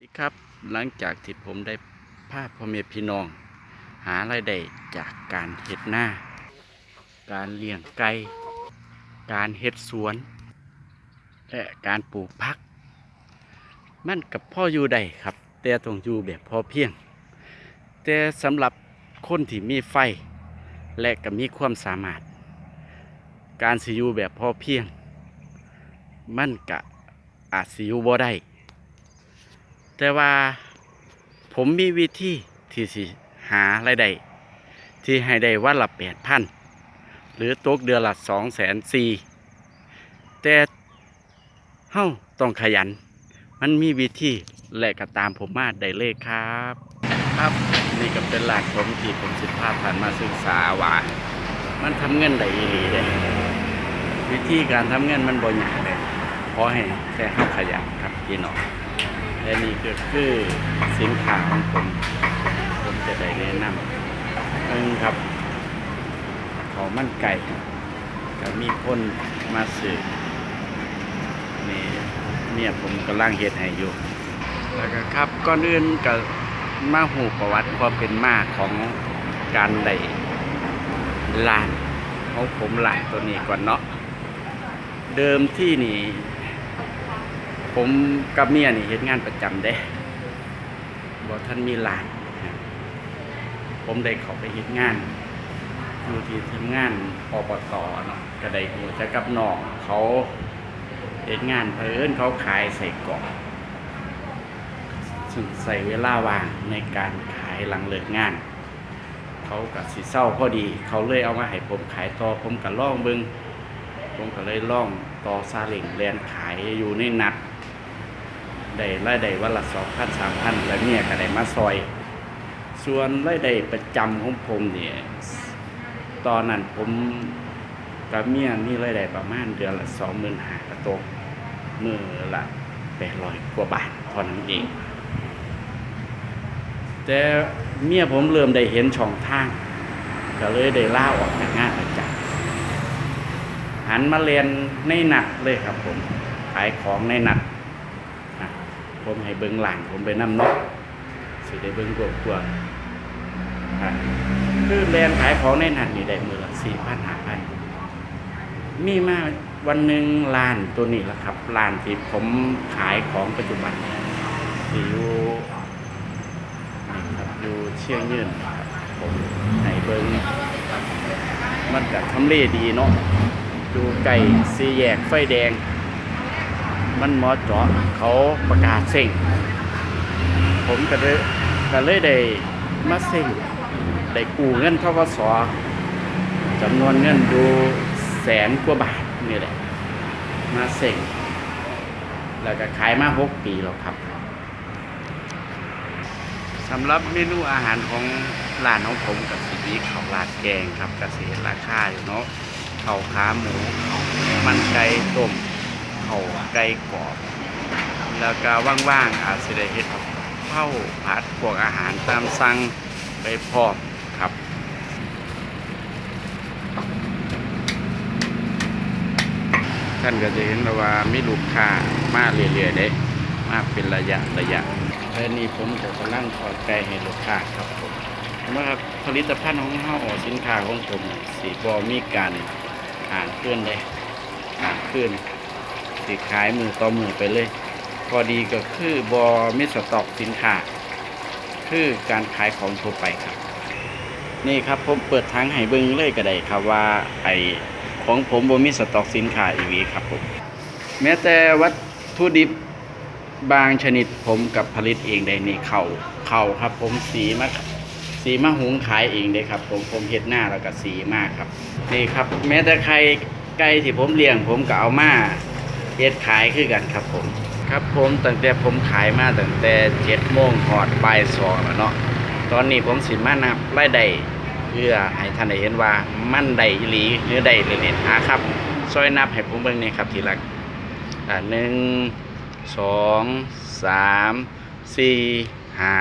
สวัสดีครับหลังจากที่ผมได้พาพ่อแม่พี่น้อง หารายได้จากการเฮ็ดหน้า การเลี้ยงไก่การเฮ็ดสวน และการปลูกผัก มันกับพ่ออยู่ได้ครับ แต่ต้องอยู่แบบพอเพียง แต่สำหรับคนที่มีไฟ และก็มีความสามารถ การสิอยู่แบบพอเพียง มันกะอาจสิอยู่บ่ได้ แต่ว่าผมมีวิธีที่สิหารายได้ที่ให้ได้วันละแปดพันหรือตกเดือนละสองแสนสี่แต่เฮ้าต้องขยัน มันมีวิธีและก็ตามผมมาได้เลยครับ ครับนี่ก็เป็นหลักผมที่ผมสิพาผ่านมาศึกษาว่ามันทำเงินได้อีหลีเลยวิธีการทำเงินมันบ่ยากเลยขอให้แค่เข้าขยันครับพี่น้อง และนี่ก็คือสินค้าของผม ผมจะได้แนะนำหนึ่งครับ ขอมันไก่ก็มีคนมาซื้อนี่เนี่ยผมกำลังเฮ็ดให้อยู่ แล้วก็ครับก่อนอื่นก็มาหูประวัติความเป็นมาของการได้ลานของผมหลานตัวนี้ก่อนเนาะเดิมที่นี่ ผมกับเมียนี่เฮ็ดงานประจำเด้บ่ท่านมีหลานผมได้เข้าไปเฮ็ดงานอยู่ที่ทำงานอบตเนาะก็ได้ฮู้จักกับน้องเขาเฮ็ดงานเพิ่นเขาขายใส่กล่องซึ่งใส่เวลาว่างในการขายหลังเลิกงาน เขาก็สิเศร้าพอดี เขาเลยเอามาให้ผมขายต่อผมก็ลองเบิงผมก็เลยล่องต่อซาเล้งแลนขายอยู่ในนัด ได้รายได้วันละสองพันสามพันแล้วเนี่ยก็ได้มาซอย ส่วนรายได้ประจำของผมเนี่ยตอนนั้นผมกับเมียมีรายได้ประมาณเดือนละสองหมื่นห้ากระตกมือละแปดร้อยกว่าบาทเท่านั้นเอง แต่เมียผมเริ่มได้เห็นช่องทาง ก็เลยได้ล่าออกจากงานประจำหันมาเรียนในหนักเลยครับผม ขายของในหนัก ผมให้เบิ้งหลานผมไปนำเนกสิได้เบิ้งกวกวๆอะคือแลนขายของในนัดนี่ได้มือละสี่พันห้าพันมีมาวันหนึ่งร้านตัวนี้แหละครับร้านที่ผมขายของปัจจุบันที่อยู่นี่ครับอยู่เชียงยืนครับผมให้เบิ้งมันกับทำเลดีเนาะอยู่ไก่สีแยกไฟแดง มันหมอเจาะเขาประกาศเซ็งผมก็เลยก็เลยได้มาเซ็งได้กู้เงินทกสจำนวนเงินดูแสนกว่าบาทนี่แหละ มาเซ็งแล้วก็ขายมาหกปีแล้วครับสำหรับเมนูอาหารของร้านของผมกับสีนี้ข้าวราดแกงครับกเกษตรราคาอยู่เนาะข้าวขาหมู มันไก่ต้ม เขาไก่กรอบ แล้วก็ว่างๆอาจจะได้เฮ็ดกับข้าผัดพวกอาหารตามสั่งไปพร้อมครับท่านก็จะเห็นว่ามีลูกค้ามาเรื่อยๆเด้มาเป็นระยะระยะและนี่ผมจะกำลังทอดไก่ให้ลูกค้าครับผมเมครับผลิตภัณฑ์ของเฮาออกสินค้าของผมสีบอมีการอ่านเคลื่อนเลยอ่านเคลื่อน สิขายมือต่อมือไปเลยพอดีก็คือบอมิสต็อกสินค้าคือการขายของทั่วไปครับ นี่ครับผมเปิดทางให้เบิ้งเลยก็ได้ครับว่าไอของผมบมีสต็อกสินค้าอีวีครับผมแม้แต่วัตถุดิบบางชนิดผมกับผลิตเองได้นี่เขาเข่าครับ ผมสีมาสีมาหุงขายเองเลยครับ ผมผมเฮ็ดหน้าแล้วก็สีมากครับ นี่ครับ แม้แต่ไข่ไก่ที่ผมเลี้ยงผมก็เอามา เฮ็ดขายคือกันครับผม ครับผมตั้งแต่ผมขายมาตั้งแต่เจ็ดโมงหอดบ่ายสองแล้วเนาะตอนนี้ผมสิมานับรายได้เพื่อให้ท่านได้เห็นว่ามันได้อีหลีหรือได้เล่นๆหาครับซอยนับให้ผมเบิ่งนี่ครับทีละอ่าหนึ่งสองสามสี่ห้า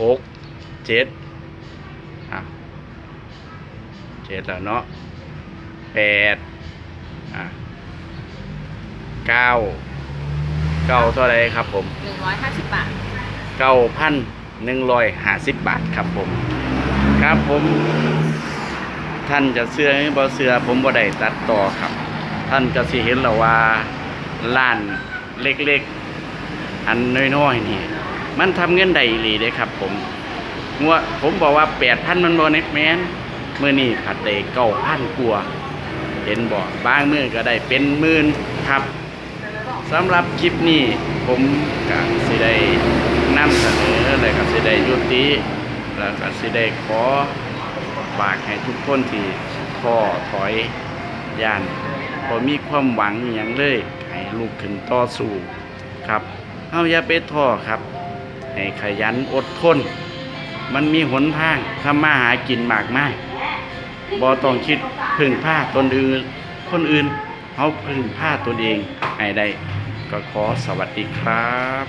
หกเจ็ดอะเจ็ดแล้วเนาะแปดอะ เก้าเก้าเท่าไรครับผมหนึ่งร้อยห้าสิบบาทเก้าพันหนึ่งร้อยห้าสิบบาทครับผม ครับผมท่านจะเสื้อหรือบ่เสื้อผมบ่ได้ตัดต่อครับ ท่านก็สิเห็นแล้วว่าร้านเล็กๆ อันน้อยๆนี่ มันทำเงินได้อีหลีเด้ครับ ผมงัวผมบอกว่าแปดพันมันบ่เน็ตแมนเมื่อนี่ผัดได้เก้าพันกว่าเห็นบ่บางมือก็ได้เป็นหมื่นครับ สำหรับคลิปนี้ผมก็สิได้นำเสนอแล้วก็สิได้ยุติแล้วก็สิได้ขอฝากให้ทุกคนที่ท้อถอยย่านพอมีความหวังอย่างเลย ให้ลูกขึ้นต่อสู้ครับเฮาอย่าไปท้อครับ ให้ขยันอดทน มันมีหนทางทำมาหากินมากมายบ่ต้องคิดพึ่งผ้าตนอื่น คนอื่นเฮาพึ่งผ้าตนเองให้ได้ ก็ขอสวัสดีครับ